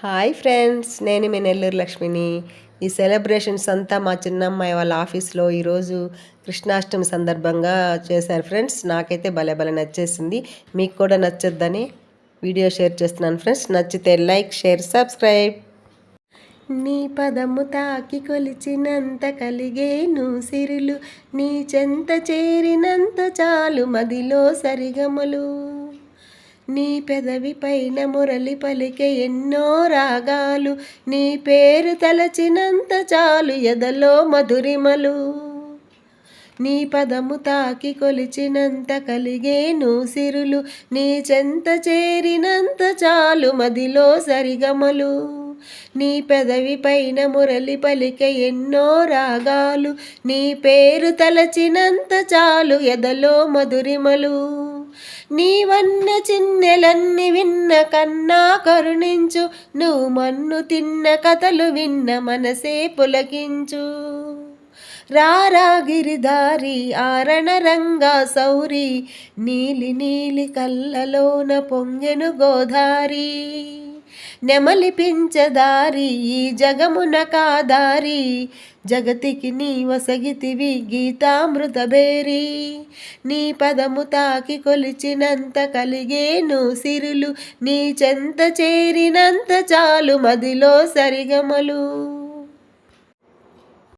Hi friends నేను మీ నెల్లూరు లక్ష్మిని. ఈ సెలబ్రేషన్స్ అంతా మా చిన్నమ్మాయి వాళ్ళ ఆఫీస్లో ఈరోజు కృష్ణాష్టమి సందర్భంగా చేశారు ఫ్రెండ్స్. నాకైతే భలే భలే నచ్చేసింది. మీకు కూడా నచ్చొద్దని వీడియో షేర్ చేస్తున్నాను ఫ్రెండ్స్. నచ్చితే లైక్ షేర్ సబ్స్క్రైబ్. నీ పదము తాకి కొలిచినంత కలిగేను సిరులు. నీ చెంత చేరినంత చాలు మదిలో సరిగమలు. నీ పెదవి పైన మురళి పలికే ఎన్నో రాగాలు నీ పేరు తలచినంత చాలు ఎదలో మధురిమలు. నీ పదము తాకి కొలిచినంత కలిగేను సిరులు నీ చెంత చేరినంత చాలు మదిలో సరిగమలు. నీ పెదవి పైన మురళి పలిక ఎన్నో రాగాలు నీ పేరు తలచినంత చాలు ఎదలో మధురిమలు. నీవన్న చిన్నెలన్ని విన్న కన్నా కరుణించు నువ్వు మన్ను తిన్న కథలు విన్న మనసే పులకించు. రారాగిరిదారి ఆరణ రంగా సౌరి నీలి నీలి కళ్ళలోన పొంగెను గోదారి నెమలిపించదారి ఈ జగమున కాదారి. జగతికి నీ వసగితివి గీతామృతబేరీ నీ పదము తాకి కొలిచినంత కలిగేను సిరులు నీ చెంత చేరినంత చాలు మదిలో సరిగమలు.